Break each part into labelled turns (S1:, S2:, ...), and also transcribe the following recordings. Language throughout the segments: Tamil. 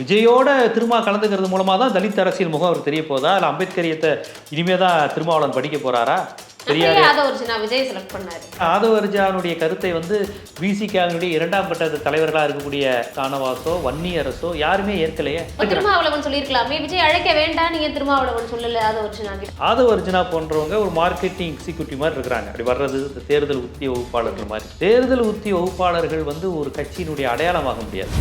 S1: விஜயோட திருமா கலந்துக்கிறது மூலமாக தான் தலித் அரசியல் முகம் அவர் தெரிய போதா இல்லை அம்பேத்கரியத்தை இனிமே தான் திருமாவளவன் படிக்க
S2: பண்ணாரு.
S1: ஆதவர்ஜானுடைய கருத்தை வந்து விசிகாவினுடைய இரண்டாம் கட்ட தலைவர்களாக இருக்கக்கூடிய கானவாசோ வன்னி அரசோ யாருமே ஏற்கலையே.
S2: திருமாவளவன் சொல்லியிருக்கலாமே. விஜய் அழைக்க வேண்டாம் நீங்க திருமாவளவன் சொல்லல நான்
S1: ஆதவர்ஜுனா போன்றவங்க ஒரு மார்க்கெட்டிங் எக்ஸிக்யூட்டிவ் மாதிரி இருக்கிறாங்க. அப்படி வர்றது தேர்தல் உத்திய வகுப்பாளர்கள் மாதிரி. தேர்தல் உத்திய வகுப்பாளர்கள் வந்து ஒரு கட்சியினுடைய அடையாளமாக முடியாது.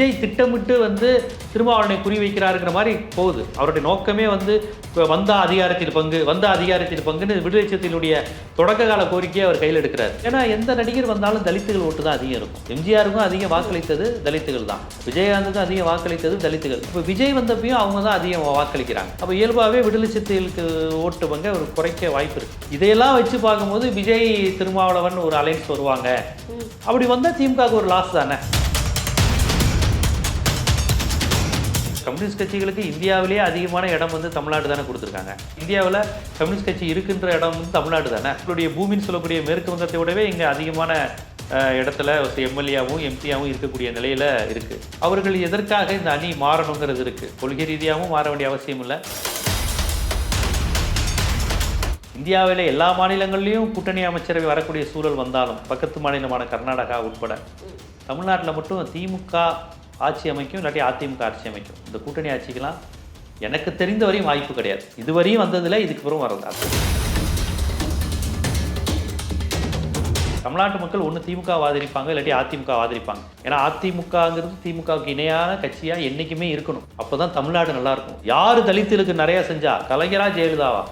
S1: விஜய் திட்டமிட்டு வந்து திருமாவளவனை குறி வைக்கிறாருங்கிற மாதிரி போகுது. அவருடைய நோக்கமே வந்து இப்ப வந்தா அதிகாரத்தில் பங்கு வந்தா அதிகாரத்தில் பங்குன்னு விடுதலை சிறுத்தைகளுடைய தொடக்க கால கோரிக்கையை அவர் கையில் எடுக்கிறார். ஏன்னா எந்த நடிகர் வந்தாலும் தலித்துகள் ஓட்டு தான் அதிகம் இருக்கும். எம்ஜிஆருக்கும் அதிகம் வாக்களித்தது தலித்துகள் தான். விஜயகாந்துக்கும் அதிகம் வாக்களித்தது தலித்துகள். இப்போ விஜய் வந்தப்பையும் அவங்க தான் அதிகம் வாக்களிக்கிறாங்க. அப்போ இயல்பாகவே விடுதலை சிறுத்தைகளுக்கு ஓட்டு பங்கு அவர் குறைக்க வாய்ப்பு இருக்கு. இதையெல்லாம் வச்சு பார்க்கும்போது விஜய் திருமாவளவன் ஒரு அலைன்ஸ் வருவாங்க. அப்படி வந்தால் திமுகவுக்கு ஒரு லாஸ் தானே? கம்யூனிஸ்ட் கட்சிகளுக்கு இந்தியாவிலேயே அதிகமான இடம் வந்து தமிழ்நாடு தானே கொடுத்துருக்காங்க. இந்தியாவில் கம்யூனிஸ்ட் கட்சி இருக்கின்ற இடம் வந்து தமிழ்நாடு தானே. அவங்களுடைய பூமின்னு சொல்லக்கூடிய மேற்கு வங்கத்தை விடவே இங்கே அதிகமான இடத்துல எம்எல்ஏவும் எம்பியாவும் இருக்கக்கூடிய நிலையில் இருக்குது அவர்கள் எதற்காக இந்த அணி மாறணுங்கிறது இருக்குது கொள்கை ரீதியாகவும் மாற வேண்டிய அவசியம் இல்லை. இந்தியாவில் எல்லா மாநிலங்கள்லேயும் கூட்டணி அமைச்சரவை வரக்கூடிய சூழல் வந்தாலும் பக்கத்து மாநிலமான கர்நாடகா உட்பட தமிழ்நாட்டில் மட்டும் திமுக ஆட்சி அமைக்கும் இல்லாட்டி அதிமுக ஆட்சி அமைக்கும். இந்த கூட்டணி ஆட்சிக்கெல்லாம் எனக்கு தெரிந்த வரையும் வாய்ப்பு கிடையாது. இதுவரையும் வந்ததில்லை இதுக்கு பிறகு வரது தமிழ்நாட்டு மக்கள் ஒன்று திமுக ஆதரிப்பாங்க இல்லாட்டி அதிமுக ஆதரிப்பாங்க ஏன்னா அதிமுகங்கிறது திமுகவுக்கு இணையான கட்சியாக என்றைக்குமே இருக்கணும். அப்போ தான் தமிழ்நாடு நல்லா இருக்கும். யார் தலித்துகளுக்கு நிறைய செஞ்சா? கலைஞரா ஜெயலலிதாவா?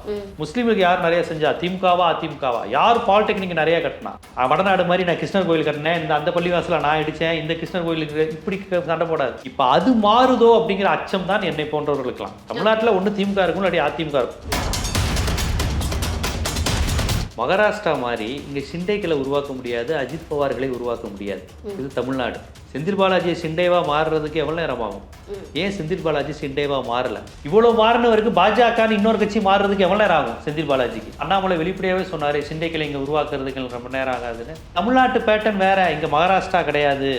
S1: முஸ்லீம்களுக்கு யார் நிறைய செஞ்சா? திமுகவா அதிமுகவா? யார் பாலிடெக்னிக் நிறைய கட்டினா? வடநாடு மாதிரி நான் கிருஷ்ணர் கோயில் கட்டினேன். இந்த அந்த பள்ளிவாசல நான் அடிச்சேன் இந்த கிருஷ்ணர் கோயிலுக்கு இப்படி சண்டை போடாது. இப்போ அது மாறுதோ அப்படிங்கிற அச்சம் தான் என்னை போன்றவர்களுக்கெல்லாம். தமிழ்நாட்டில் ஒன்று திமுக இருக்கும் இல்லாட்டி அதிமுக இருக்கும். மகாராஷ்டிரா மாதிரி இங்கே ஷிண்டேக்களை உருவாக்க முடியாது அஜித் பவார்களை உருவாக்க முடியாது. இது தமிழ்நாடு. செந்தில் பாலாஜி ஷிண்டேவா மாறுறதுக்கு எவ்வளோ நேரம் ஆகும்? ஏன் செந்தில் பாலாஜி ஷிண்டேவா மாறல? இவ்வளோ மாறினவருக்கு பாஜகன்னு இன்னொரு கட்சி மாறுறதுக்கு எவ்வளோ நேரம் ஆகும் செந்தில் பாலாஜிக்கு? அண்ணாமலை வெளிப்படையாகவே சொன்னார் ஷிண்டேக்களை இங்கே உருவாக்குறதுக்கு ரொம்ப நேரம் ஆகாதுன்னு. தமிழ்நாட்டு பேட்டர்ன் வேற இங்கே மகாராஷ்டிரா கிடையாது.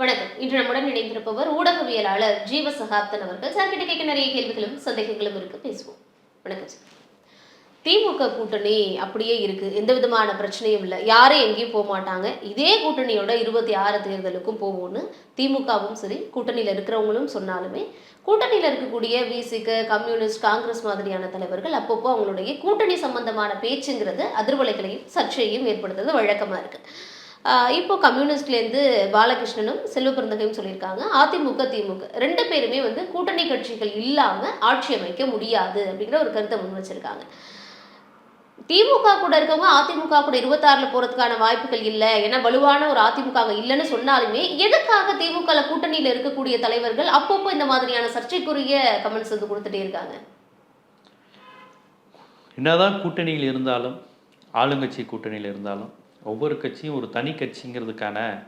S2: வணக்கம். இன்று நம்முடன் இணைந்திருப்பவர் ஊடகவியலாளர் ஜீவ சகாப்தன் அவர்கள். சார் கிட்ட கேட்க நிறைய கேள்விகளும் சந்தேகங்களும் இருக்கு. பேசுவோம். வணக்கம் சார் திமுக கூட்டணி அப்படியே இருக்கு. எந்த விதமான பிரச்சனையும் இல்லை. யாரும் எங்கேயும் போக மாட்டாங்க. இதே கூட்டணியோட இருபத்தி ஆறு தேர்தலுக்கும் போவோம்னு திமுகவும் சரி கூட்டணியில் இருக்கிறவங்களும் சொன்னாலுமே கூட்டணியில் இருக்கக்கூடிய விசிக கம்யூனிஸ்ட் காங்கிரஸ் மாதிரியான தலைவர்கள் அப்பப்போ அவங்களுடைய கூட்டணி சம்பந்தமான பேச்சுங்கிறது அதிர்வலைகளையும் சர்ச்சையும் ஏற்படுத்துறது வழக்கமாக இருக்குது இப்போ கம்யூனிஸ்ட்லேருந்து பாலகிருஷ்ணனும் செல்வ பிறந்தகையும் சொல்லியிருக்காங்க. அதிமுக திமுக ரெண்டு பேருமே வந்து கூட்டணி கட்சிகள் இல்லாமல் ஆட்சி அமைக்க முடியாது அப்படிங்கிற ஒரு கருத்தை முன் வச்சிருக்காங்க. திமுக கூட இருக்கவங்க அதிமுக கூட இருபத்தாறில் போகிறதுக்கான வாய்ப்புகள் இல்லை. ஏன்னா வலுவான ஒரு அதிமுக இல்லைன்னு சொன்னாலுமே எதுக்காக திமுக கூட்டணியில் இருக்கக்கூடிய தலைவர்கள் அப்பப்போ இந்த மாதிரியான சர்ச்சைக்குரிய கமெண்ட்ஸ் வந்து கொடுத்துட்டே இருக்காங்க?
S1: என்னதான் கூட்டணியில் இருந்தாலும் ஆளுங்கட்சி கூட்டணியில் இருந்தாலும் ஒவ்வொரு கட்சியும் ஒரு தனி கட்சிங்கிறதுக்கான.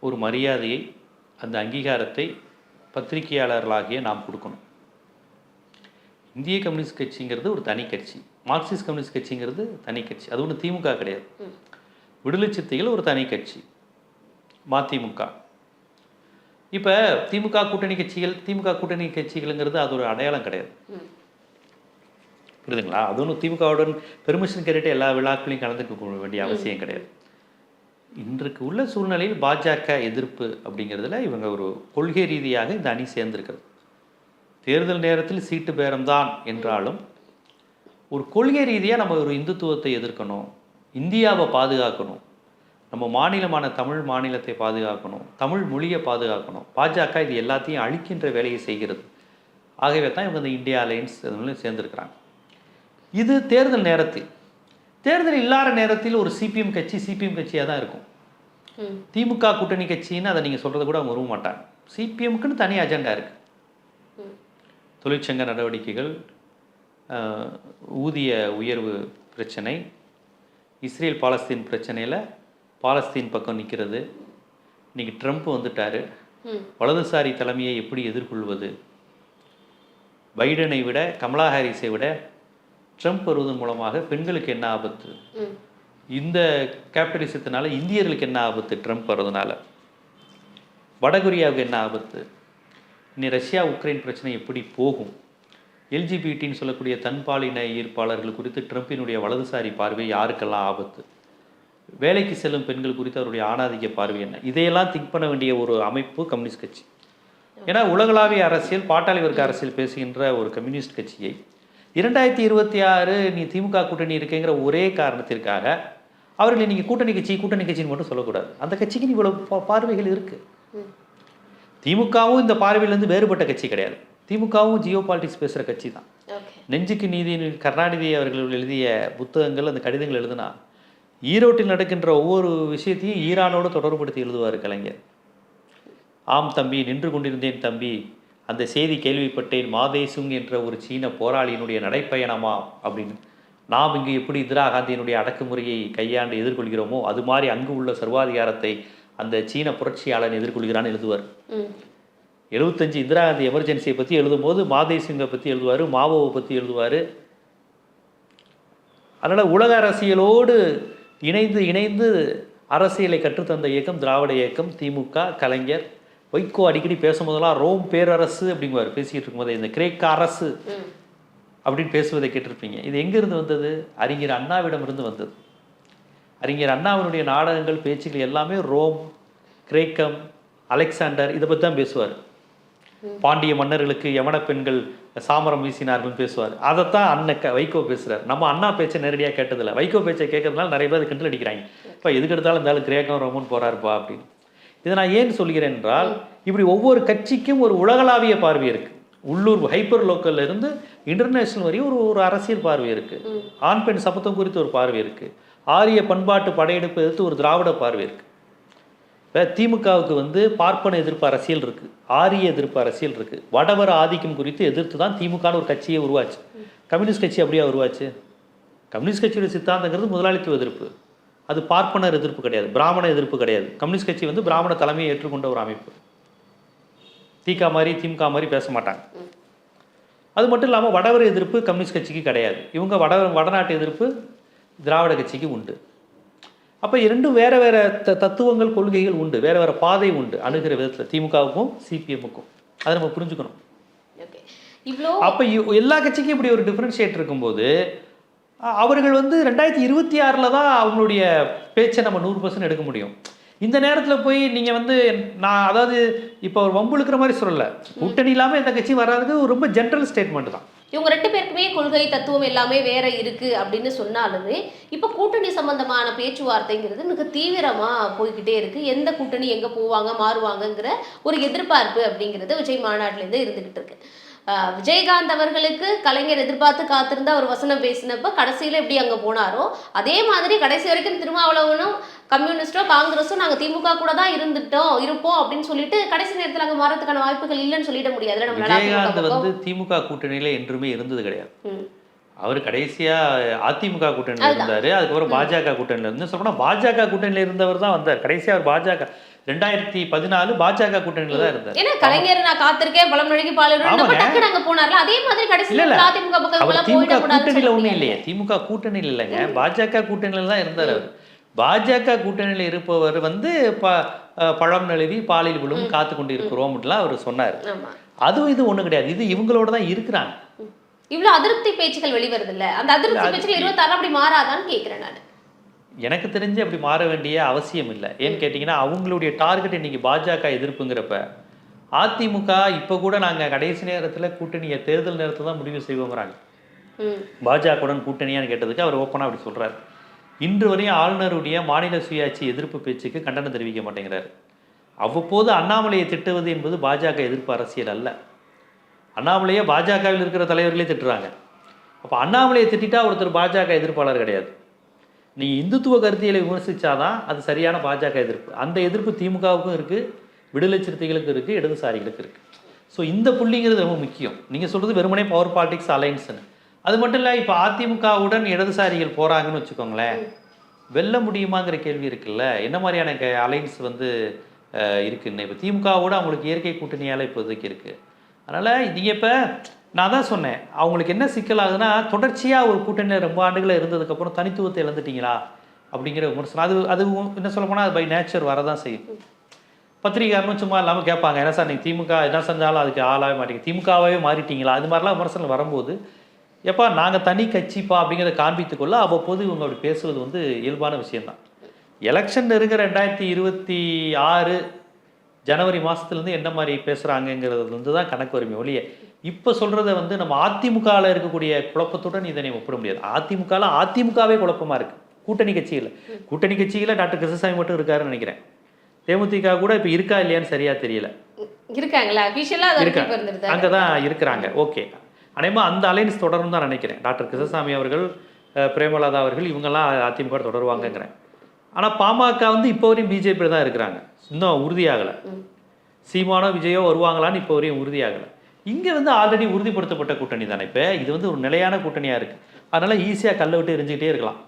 S1: ஒரு மரியாதையை அந்த அங்கீகாரத்தை பத்திரிகையாளர்களாகிய நாம் கொடுக்கணும். இந்திய கம்யூனிஸ்ட் கட்சிங்கிறது ஒரு தனி கட்சி. மார்க்சிஸ்ட் கம்யூனிஸ்ட் கட்சிங்கிறது தனி கட்சி. அது ஒன்றும் திமுக கிடையாது. விடுதலை சிறுத்தைகள் ஒரு தனி கட்சி. மதிமுக. இப்போ திமுக கூட்டணி கட்சிகள் திமுக கூட்டணி கட்சிகள்ங்கிறது அது ஒரு அடையாளம் கிடையாது. புரியுதுங்களா? அது ஒன்றும் திமுகவுடன் பெர்மிஷன் கேட்டுட்டு எல்லா விழாக்களையும் கலந்துக்க வேண்டிய அவசியம் கிடையாது. இன்றைக்கு உள்ள சூழ்நிலையில் பாஜக எதிர்ப்பு அப்படிங்கிறதுல இவங்க ஒரு கொள்கை ரீதியாக இந்த அணி சேர்ந்திருக்கிறது. தேர்தல் நேரத்தில் சீட்டு பேரம்தான் என்றாலும் ஒரு கொள்கை ரீதியாக நம்ம ஒரு இந்துத்துவத்தை எதிர்க்கணும் இந்தியாவை பாதுகாக்கணும் நம்ம மாநிலமான தமிழ் மாநிலத்தை பாதுகாக்கணும் தமிழ் மொழியை பாதுகாக்கணும் பாஜக இது எல்லாத்தையும் அழிக்கின்ற வேலையை செய்கிறது. ஆகவே தான் இவங்க இந்த இந்தியா அலையன்ஸ் இதுல சேர்ந்திருக்கிறாங்க. இது தேர்தல் நேரத்தில் தேர்தல் இல்லாத நேரத்தில் ஒரு சிபிஎம் கட்சி சிபிஎம் கட்சியாக தான் இருக்கும். திமுக கூட்டணி கட்சின்னு அதை நீங்கள் சொல்கிறது கூட அவங்க விரும்ப மாட்டாங்க சிபிஎம்க்குன்னு தனி அஜெண்டா இருக்குது
S2: ம்.
S1: தொழிற்சங்க நடவடிக்கைகள் ஊதிய உயர்வு பிரச்சனை இஸ்ரேல் பாலஸ்தீன் பிரச்சனையில் பாலஸ்தீன் பக்கம் நிற்கிறது இன்னைக்கு ட்ரம்ப் வந்துட்டாரு. வலதுசாரி தலைமையை எப்படி எதிர்கொள்வது? பைடனை விட கமலா ஹாரிஸை விட ட்ரம்ப் வருவதன் மூலமாக பெண்களுக்கு என்ன ஆபத்து. இந்த கேபிட்டலிசத்தினால இந்தியர்களுக்கு என்ன ஆபத்து ட்ரம்ப் வர்றதுனால? வடகொரியாவுக்கு என்ன ஆபத்து? இனி ரஷ்யா உக்ரைன் பிரச்சனை எப்படி போகும்? எல்ஜிபிடின்னு சொல்லக்கூடிய தன்பாலின ஈர்ப்பாளர்கள் குறித்து ட்ரம்பினுடைய வலதுசாரி பார்வை யாருக்கெல்லாம் ஆபத்து? வேலைக்கு செல்லும் பெண்கள் குறித்து அவருடைய ஆணாதிக்க பார்வை என்ன? இதையெல்லாம் திங்க் பண்ண வேண்டிய ஒரு அமைப்பு கம்யூனிஸ்ட் கட்சி. ஏன்னா உலகளாவிய அரசியல் பாட்டாளி வர்க்க அரசியல் பேசுகின்ற ஒரு கம்யூனிஸ்ட் கட்சியை இரண்டாயிரத்தி இருபத்தி ஆறு நீ திமுக கூட்டணி இருக்கேங்கிற ஒரே காரணத்திற்காக அவர்களை நீங்கள் கூட்டணி கட்சி கூட்டணி கட்சின்னு மட்டும் சொல்லக்கூடாது. அந்த கட்சிக்கு நீ இவ்வளவு பா- பார்வைகள் இருக்கு.
S2: ம்.
S1: திமுகவும் இந்த பார்வையிலேருந்து வேறுபட்ட கட்சி கிடையாது. திமுகவும் ஜியோ பாலிடிக்ஸ் பேசுகிற கட்சி தான். நெஞ்சுக்கு நீதி கருணாநிதி அவர்கள் எழுதிய புத்தகங்கள் அந்த கடிதங்கள் எழுதுனா ஈரோட்டில் நடக்கின்ற ஒவ்வொரு விஷயத்தையும் ஈரானோடு தொடர்புபடுத்தி எழுதுவார் கலைஞர். ஆம் தம்பி நின்று கொண்டிருந்தேன் தம்பி அந்த செய்தி கேள்விப்பட்டேன் மாதேசுங் என்ற ஒரு சீன போராளியினுடைய நடைப்பயணமா? அப்படின்னு. நாம் இங்கு எப்படி இந்திரா காந்தியினுடைய அடக்குமுறையை கையாண்டு எதிர்கொள்கிறோமோ அது மாதிரி அங்கு உள்ள சர்வாதிகாரத்தை அந்த சீன புரட்சியாளன் எதிர்கொள்கிறான்னு எழுதுவார். எழுபத்தஞ்சு இந்திரா காந்தி எமர்ஜென்சியை பற்றி எழுதும்போது மாதேசிங்கை பற்றி எழுதுவார் மாவோவை பற்றி எழுதுவார். அதனால் உலக அரசியலோடு இணைந்து இணைந்து அரசியலை கற்றுத்தந்த இயக்கம் திராவிட இயக்கம் திமுக கலைஞர் வைகோ அடிக்கடி பேசும்போதெல்லாம் ரோம் பேரரசு அப்படிங்குவார். பேசிக்கிட்டு இருக்கும்போது இந்த கிரேக்க அரசு அப்படின்னு பேசுவதை கேட்டிருப்பீங்க. இது எங்கிருந்து வந்தது? அறிஞர் அண்ணாவிடமிருந்து வந்தது. அறிஞர் அண்ணாவினுடைய நாடகங்கள் பேச்சுக்கள் எல்லாமே ரோம் கிரேக்கம் அலெக்சாண்டர் இதை பற்றி தான் பேசுவார். பாண்டிய மன்னர்களுக்கு யவன பெண்கள் சாமரம் வீசினார்கள்னு பேசுவார். அதைத்தான் அண்ணன் க- வைகோ பேசுறார். நம்ம அண்ணா பேச்சை நேரடியாக கேட்டதில்ல. வைகோ பேச்சை கேட்கறதுனால நிறைய பேர் கிண்டல் அடிக்கிறாங்க. இப்போ எதுக்கு எடுத்தாலும் இருந்தாலும் கிரேக்கம் ரோமன் போறாருப்பா அப்படின்னு. இதை நான் ஏன் சொல்கிறேன் என்றால் இப்படி ஒவ்வொரு கட்சிக்கும் ஒரு உலகளாவிய பார்வை இருக்கு. உள்ளூர் ஹைப்பர் லோக்கல்ல இருந்து இன்டர்நேஷனல் வரையும் ஒரு ஒரு அரசியல் பார்வை இருக்கு. ஆண் பெண் சமத்துவம் குறித்து ஒரு பார்வை இருக்கு. ஆரிய பண்பாட்டு படையெடுப்பு எதிர்த்து ஒரு திராவிட பார்வை இருக்கு. இப்போ திமுகவுக்கு வந்து பார்ப்பன எதிர்ப்பு அரசியல் இருக்கு. ஆரிய எதிர்ப்பு அரசியல் இருக்கு. வடவர் ஆதிக்கம் குறித்து எதிர்த்து தான் திமுகன்னு ஒரு கட்சியே உருவாச்சு. கம்யூனிஸ்ட் கட்சி அப்படியா உருவாச்சு? கம்யூனிஸ்ட் கட்சியோட சித்தாந்தங்கிறது முதலாளித்துவ எதிர்ப்பு. அது பார்ப்பனர் எதிர்ப்பு கிடையாது பிராமண எதிர்ப்பு கிடையாது. கம்யூனிஸ்ட் கட்சி வந்து பிராமண தலைமையை ஏற்றுக்கொண்ட ஒரு அமைப்பு. திக மாதிரி திமுக மாதிரி பேச மாட்டாங்க. அது மட்டும் இல்லாமல் வடவர் எதிர்ப்பு கம்யூனிஸ்ட் கட்சிக்கு கிடையாது. இவங்க வட வடநாட்டு எதிர்ப்பு திராவிட கட்சிக்கு உண்டு. அப்போ இரண்டும் வேற வேற த தத்துவங்கள் கொள்கைகள் உண்டு. வேற வேற பாதை உண்டு அணுகிற விதத்தில். திமுகவுக்கும் சிபிஎம்முக்கும். அதை நம்ம புரிஞ்சுக்கணும். அப்போ எல்லா கட்சிக்கும் இப்படி ஒரு டிஃப்ரென்ஷியேட் இருக்கும்போது அவர்கள் வந்து ரெண்டாயிரத்தி இருபத்தி ஆறில் தான் அவங்களுடைய பேச்சை நம்ம நூறு பர்சன்ட் எடுக்க முடியும். இந்த நேரத்தில் போய் நீங்கள் வந்து நான் அதாவது இப்போ ஒரு வம்பு இழுக்கிற மாதிரி சொல்லலை. கூட்டணி இல்லாமல் எந்த கட்சியும் வராதுக்கு ரொம்ப ஜென்ரல் ஸ்டேட்மெண்ட் தான்.
S2: இவங்க ரெண்டு பேருக்குமே கொள்கை தத்துவம் எல்லாமே வேற இருக்கு அப்படின்னு சொன்னாலுமே இப்போ கூட்டணி சம்பந்தமான பேச்சுவார்த்தைங்கிறது மிக தீவிரமா போய்கிட்டே இருக்கு. எந்த கூட்டணி எங்க போவாங்க மாறுவாங்கங்கிற ஒரு எதிர்பார்ப்பு அப்படிங்கிறது விஜய் மாநாட்டிலேருந்து இருந்துகிட்டு இருக்கு. விஜயகாந்த் அவர்களுக்கு கலைஞர் எதிர்பார்த்து காத்திருந்த ஒரு வசனம் பேசினப்ப கடைசியில எப்படி அங்க போனாரோ அதே மாதிரி கடைசி வரைக்கும் திருமாவளவனும் கம்யூனிஸ்டோ காங்கிரஸோ நாங்க திமுக கூட தான் இருந்துட்டோம் இருப்போம் அப்படின்னு சொல்லிட்டு கடைசி நேரத்துல அங்க மாறதுக்கான வாய்ப்புகள் இல்லைன்னு சொல்லிட முடியாது.
S1: விஜயகாந்த் வந்து திமுக கூட்டணியில என்றுமே இருந்தது கிடையாது. அவர் கடைசியா அதிமுக கூட்டணியில் இருந்தாரு அதுக்கப்புறம் பாஜக கூட்டணியில் இருந்து சொல்லப்போனா பாஜக கூட்டணியில் இருந்தவர் தான் வந்தார். கடைசியா அவர் பாஜக ரெண்டாயிரத்தி பதினாலு பாஜக கூட்டணியில தான் இருந்தார்.
S2: ஏன்னா கலைஞர் நான் காத்திருக்கேன் பாலிருந்தப்ப
S1: ஆமாங்க.
S2: டக்குனு அங்க போனார்ல அதே மாதிரி
S1: இல்ல.
S2: அதிமுக பக்கம்
S1: திமுக கூட்டணியில ஒண்ணும். இல்லையே. திமுக கூட்டணியில் இல்லைங்க. பாஜக கூட்டணியில தான் இருந்தார் அவர். பாஜக கூட்டணியில் இருப்பவர் வந்து ப பழம் நழுவி பாலில் விழும் காத்து கொண்டு இருக்கிறோம்லாம் அவர் சொன்னார். அதுவும் இது ஒண்ணும் கிடையாது. இது இவங்களோட தான் இருக்கிறாங்க.
S2: இவ்வளவு அதிருப்தி பேச்சுகள் வெளிவருது இல்ல அந்த அதிருப்தி பேச்சுகள் இருபத்தாறு அப்படி மாறாதான்னு கேக்குறேன் நான்.
S1: எனக்கு தெரிஞ்சு அப்படி மாற வேண்டிய அவசியம் இல்லை. ஏன்னு கேட்டிங்கன்னா அவங்களுடைய டார்கெட் இன்னைக்கு பாஜக எதிர்ப்புங்கிறப்ப அதிமுக இப்போ கூட நாங்கள் கடைசி நேரத்தில் கூட்டணியை தேர்தல் நேரத்தில் தான் முடிவு செய்வோங்கிறாங்க. பாஜகவுடன் கூட்டணியான்னு கேட்டதுக்கு அவர் ஓப்பனாக அப்படி சொல்றாரு. இன்று வரையும் ஆளுநருடைய மாநில சுயாட்சி எதிர்ப்பு பேச்சுக்கு கண்டனம் தெரிவிக்க மாட்டேங்கிறார். அவ்வப்போது அண்ணாமலையை திட்டுவது என்பது பாஜக எதிர்ப்பு அரசியல் அல்ல. அண்ணாமலையை பாஜகவில் இருக்கிற தலைவர்களே திட்டுறாங்க. அப்போ அண்ணாமலையை திட்டிட்டா ஒருத்தர் பாஜக எதிர்ப்பாளர் கிடையாது. நீ இந்துத்துவ கருத்தியலை விமர்சித்தாதான் அது சரியான பாஜக எதிர்ப்பு. அந்த எதிர்ப்பு திமுகவுக்கும் இருக்குது விடுதலை சிறுத்தைகளுக்கு இருக்குது இடதுசாரிகளுக்கு இருக்குது ஸோ இந்த புள்ளிங்கிறது ரொம்ப முக்கியம். நீங்கள் சொல்கிறது வெறுமனே பவர் பாலிடிக்ஸ் அலைன்ஸ்னு அது மட்டும் இல்லை இப்போ அதிமுகவுடன் இடதுசாரிகள் போகிறாங்கன்னு வச்சுக்கோங்களேன். வெல்ல முடியுமாங்கிற கேள்வி இருக்குல்ல. என்ன மாதிரியான அலைன்ஸ் வந்து இருக்குன்னு. இப்போ திமுகவோட அவங்களுக்கு இயற்கை கூட்டணியால் இப்போதைக்கு இருக்குது அதனால் நீங்கள் இப்போ நான் தான் சொன்னேன். அவங்களுக்கு என்ன சிக்கல் ஆகுதுன்னா தொடர்ச்சியாக ஒரு கூட்டணியில் ரொம்ப ஆண்டுகளை இருந்ததுக்கப்புறம் தனித்துவத்தை இழந்துட்டீங்களா? அப்படிங்கிற விமர்சனம். அது அது என்ன சொல்ல போனால் அது பை நேச்சர் வரதான் செய்யும். பத்திரிகாரனும் சும்மா இல்லாமல் கேட்பாங்க. என்ன சார் நீங்கள் திமுக என்ன செஞ்சாலும் அதுக்கு ஆளாகவே மாட்டீங்க. திமுகவே மாறிட்டீங்களா? அது மாதிரிலாம் விமர்சனம் வரும்போது எப்பா நாங்கள் தனி கட்சிப்பா அப்படிங்கிறத காண்பித்துக்கொள்ள அவ்வப்போது இவங்க அப்படி பேசுவது வந்து இயல்பான விஷயம்தான். எலெக்ஷன் இருக்கிற ரெண்டாயிரத்தி இருபத்தி ஆறு ஜனவரி மாதத்துலேருந்து என்ன மாதிரி பேசுகிறாங்கங்கிறது வந்து தான் கணக்கு வறுமை ஒழிய இப்போ சொல்கிறத வந்து நம்ம அதிமுகவில் இருக்கக்கூடிய குழப்பத்துடன் இதனை ஒப்பிட முடியாது. அதிமுகவில் அதிமுகவே குழப்பமாக இருக்குது கூட்டணி கட்சியில். கூட்டணி கட்சியில் டாக்டர் கிருஷ்ணசாமி மட்டும் இருக்காருன்னு நினைக்கிறேன். தேமுதிக கூட இப்போ இருக்கா இல்லையான்னு சரியாக தெரியல.
S2: இருக்காங்களா? அபிஷியலா அது
S1: இருக்கா.
S2: வரைக்கும் இருந்திருந்தாங்க
S1: அங்கே தான் இருக்கிறாங்க. ஓகே. அநேகமாக அந்த அலைன்ஸ் தொடரும் தான் நினைக்கிறேன். டாக்டர் கிருஷ்ணசாமி அவர்கள் பிரேமலதா அவர்கள் இவங்கெல்லாம் அதிமுக தொடருவாங்கங்கிறேன். ஆனால் பாமக வந்து இப்போ வரையும் பிஜேபி தான் இருக்கிறாங்க. இன்னும் உறுதியாகலை. சீமானோ விஜயோ வருவாங்களான்னு இப்போ வரையும் உறுதியாகலை. இங்கே வந்து ஆல்ரெடி உறுதிப்படுத்தப்பட்ட கூட்டணி தானே இப்போ? இது வந்து ஒரு நிலையான கூட்டணியாக இருக்குது அதனால ஈஸியாக கல்லை விட்டு எரிஞ்சுக்கிட்டே இருக்கலாம்.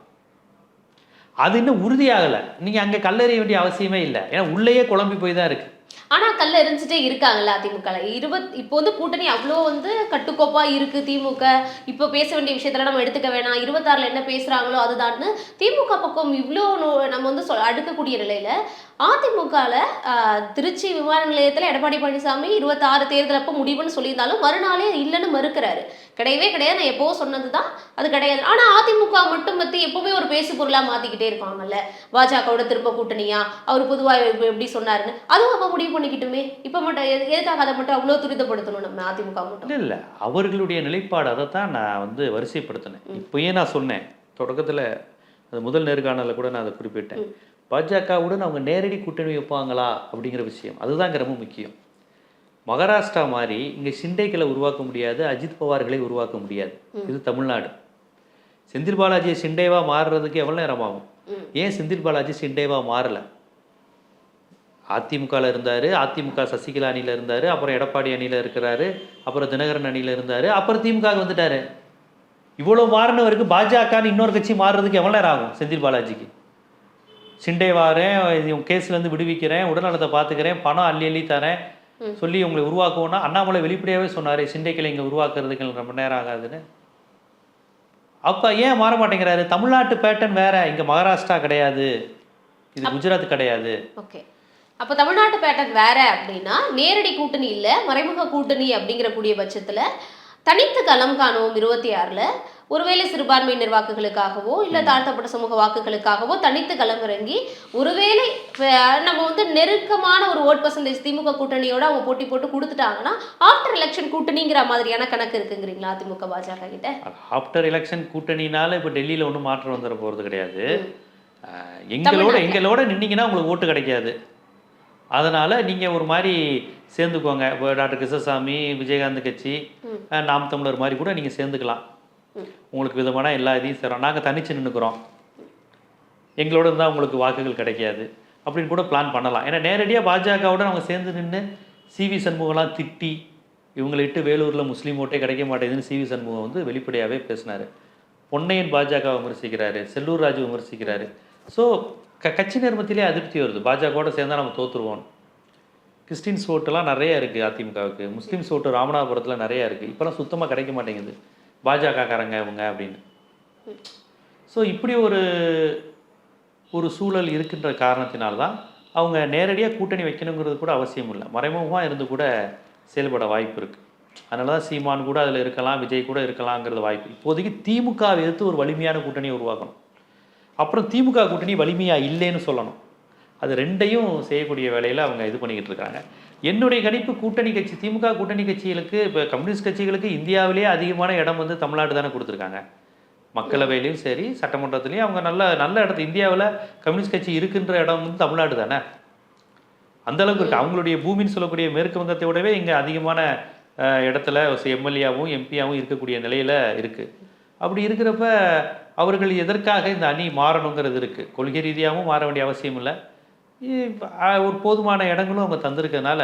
S1: அது இன்னும் உறுதியாகலை. நீங்கள் அங்கே கல்லெறிய வேண்டிய அவசியமே இல்லை. ஏன்னா உள்ளேயே குழம்பி போய் தான் இருக்குது
S2: ஆனால் கல்ல எரிஞ்சிட்டே இருக்காங்கல்ல அதிமுக இருபத் இப்போ வந்து கூட்டணி அவ்வளோ வந்து கட்டுக்கோப்பாக இருக்கு திமுக. இப்போ பேச வேண்டிய விஷயத்தில் நம்ம எடுத்துக்க வேணாம். இருபத்தாறுல என்ன பேசுகிறாங்களோ அதுதான்னு திமுக பக்கம் இவ்வளோ நோ- நம்ம வந்து சொல் அடுக்கக்கூடிய நிலையில் அதிமுகவில் திருச்சி விமான நிலையத்தில் எடப்பாடி பழனிசாமி இருபத்தாறு தேர்தல் அப்போ முடிவுன்னு சொல்லியிருந்தாலும் மறுநாளே இல்லைன்னு மறுக்கிறாரு. கிடையவே கிடையாது. நான் எப்போ சொன்னதுதான். அது கிடையாது. ஆனால் அதிமுக மட்டும் பற்றி எப்போவுமே ஒரு பேசு பொருளாக மாற்றிக்கிட்டே இருப்பாங்கல்ல. பாஜகவோட திரும்ப கூட்டணியா? அவர் பொதுவாக எப்படி சொன்னாருன்னு. அதுவும் அப்போ முடிவு பண்ணிக்கிட்டுமே இப்ப மட்டும் எது- எதுக்காக அதை மட்டும் அவ்வளவு துரிதப்படுத்தணும் நம்ம அதிமுக மட்டும்?
S1: இல்லை இல்லை. அவர்களுடைய நிலைப்பாடு அதை தான் நான் வந்து வரிசைப்படுத்தினேன். இப்போயே நான் சொன்னேன். தொடக்கத்தில் அது முதல் நேர்காணலில் கூட நான் அதை குறிப்பிட்டேன். பாஜகவுடன் அவங்க நேரடி கூட்டணி வைப்பாங்களா அப்படிங்கிற விஷயம். அதுதான் ரொம்ப முக்கியம். மகாராஷ்டிரா மாதிரி இங்கே சிண்டைகளை உருவாக்க முடியாது அஜித் பவார்களை உருவாக்க முடியாது. இது தமிழ்நாடு. செந்தில் பாலாஜி சிண்டேவா மாறுறதுக்கு எவ்வளோ நேரம் ஆகும். ஏன் செந்தில் பாலாஜி சிண்டேவா மாறல? அதிமுகவில் இருந்தார் அதிமுக சசிகலா அணியில் இருந்தார் அப்புறம் எடப்பாடி அணியில் இருக்கிறாரு அப்புறம் தினகரன் அணியில் இருந்தார் அப்புறம் திமுக வந்துட்டாரு. இவ்வளோ மாறினவருக்கு பாஜகன்னு இன்னொரு கட்சி மாறுறதுக்கு எவ்வளோ நேரம் ஆகும் செந்தில் பாலாஜிக்கு? சிண்டே வாரேன் இவன் கேஸ்லேருந்து விடுவிக்கிறேன் உடல்நலத்தை பார்த்துக்கிறேன் பணம் அள்ளி அள்ளி தரேன் சொல்லி உங்களை உருவாக்குவோன்னா அண்ணாமலை வெளிப்படையாகவே சொன்னார் சிண்டைக்களை இங்கே உருவாக்குறதுக்கு ரொம்ப நேரம் ஆகாதுன்னு. அப்போ ஏன் மாற மாட்டேங்கிறாரு? தமிழ்நாட்டு பேட்டர்ன் வேற இங்கே மகாராஷ்டிரா கிடையாது. இது குஜராத் கிடையாது.
S2: ஓகே. அப்ப தமிழ்நாட்டு பேட்டர்ன் வேற அப்படின்னா நேரடி கூட்டணி இல்ல மறைமுக கூட்டணி அப்படிங்கிற கூடிய பட்சத்துல தனித்து களம் காணுவோம் இருபத்தி ஆறுல. ஒருவேளை சிறுபான்மையினர் வாக்குகளுக்காகவோ இல்ல தாழ்த்தப்பட்ட சமூக வாக்குகளுக்காகவோ தனித்து களம் இறங்கி ஒருவேளை நம்ம வந்து நெருக்கமான ஒரு ஓட் பர்சன்டேஜ் திமுக கூட்டணியோட அவங்க போட்டி போட்டு கொடுத்துட்டாங்கன்னா ஆஃப்டர் எலெக்ஷன் கூட்டணிங்கிற மாதிரியான கணக்கு இருக்குங்கிறீங்களா அதிமுக பாஜக கிட்ட?
S1: ஆஃப்டர் எலெக்ஷன் கூட்டணினால இப்போ டெல்லியில் ஒன்றும் மாற்றம் வந்துட போகிறது கிடையாது. எங்களோட. எங்களோட நின்னீங்கன்னா உங்களுக்கு ஓட்டு கிடைக்காது. அதனால் நீங்கள் ஒரு மாதிரி சேர்ந்துக்கோங்க. இப்போ டாக்டர் கிருஷ்ணசாமி விஜயகாந்த் கட்சி நாம் தமிழர் மாதிரி கூட நீங்கள் சேர்ந்துக்கலாம். உங்களுக்கு விதமான எல்லா இதையும் செய்கிறோம் நாங்கள் தனிச்சு நின்றுக்கிறோம் எங்களோட இருந்தால் உங்களுக்கு வாக்குகள் கிடைக்காது. அப்படின்னு கூட பிளான் பண்ணலாம். ஏன்னா நேரடியாக பாஜகவோட அவங்க சேர்ந்து நின்று சிவி சண்முகம்லாம் திட்டி இவங்களை இட்டு வேலூரில் முஸ்லீம் ஓட்டே கிடைக்க மாட்டேங்குதுன்னு சிவி சண்முகம் வந்து வெளிப்படையாகவே பேசினார். பொன்னையன் பாஜக விமர்சிக்கிறாரு. செல்லூர் ராஜு விமர்சிக்கிறாரு. ஸோ க கட்சி நேர்மத்திலே அதிருப்தி வருது. பாஜகவோட சேர்ந்தால் நம்ம தோற்றுருவோம் கிறிஸ்டின்ஸ் ஓட்டெல்லாம் நிறைய இருக்குது அதிமுகவுக்கு. முஸ்லீம்ஸ் ஓட்டு ராமநாதபுரத்தில் நிறைய இருக்குது இப்போலாம் சுத்தமாக கிடைக்க மாட்டேங்குது. பாஜகக்காரங்க இவங்க அப்படின்னு. ஸோ இப்படி ஒரு ஒரு சூழல் இருக்கின்ற காரணத்தினால்தான் அவங்க நேரடியாக கூட்டணி வைக்கணுங்கிறது கூட அவசியம் இல்லை. மறைமுகமாக இருந்து கூட செயல்பட வாய்ப்பு இருக்குது அதனால தான் சீமான் கூட அதில் இருக்கலாம் விஜய் கூட இருக்கலாங்கிறது வாய்ப்பு. இப்போதைக்கு திமுகவை எதிர்த்து ஒரு வலிமையான கூட்டணியை உருவாக்கணும். அப்புறம் திமுக கூட்டணி வலிமையாக இல்லைன்னு சொல்லணும். அது ரெண்டையும் செய்யக்கூடிய வேலையில் அவங்க இது பண்ணிக்கிட்டு இருக்காங்க. என்னுடைய கணிப்பு கூட்டணி கட்சி திமுக கூட்டணி கட்சிகளுக்கு இப்போ கம்யூனிஸ்ட் கட்சிகளுக்கு இந்தியாவிலேயே அதிகமான இடம் வந்து தமிழ்நாடு தானே கொடுத்துருக்காங்க. மக்களவையிலையும் சரி சட்டமன்றத்துலேயும் அவங்க நல்ல நல்ல இடத்து இந்தியாவில் கம்யூனிஸ்ட் கட்சி இருக்கின்ற இடம் வந்து தமிழ்நாடு தானே? அந்த அளவுக்கு அவங்களுடைய பூமின்னு சொல்லக்கூடிய மேற்கு வங்கத்தை விடவே இங்கே அதிகமான இடத்துல எம்எல்ஏவும் எம்பியாவும் இருக்கக்கூடிய நிலையில் இருக்குது அப்படி இருக்கிறப்ப அவர்கள் எதற்காக இந்த அணி மாறணுங்கிறது இருக்கு. கொள்கை ரீதியாகவும் மாற வேண்டிய அவசியம் இல்லை. ஒரு போதுமான இடங்களும் அவங்க தந்திருக்கிறதுனால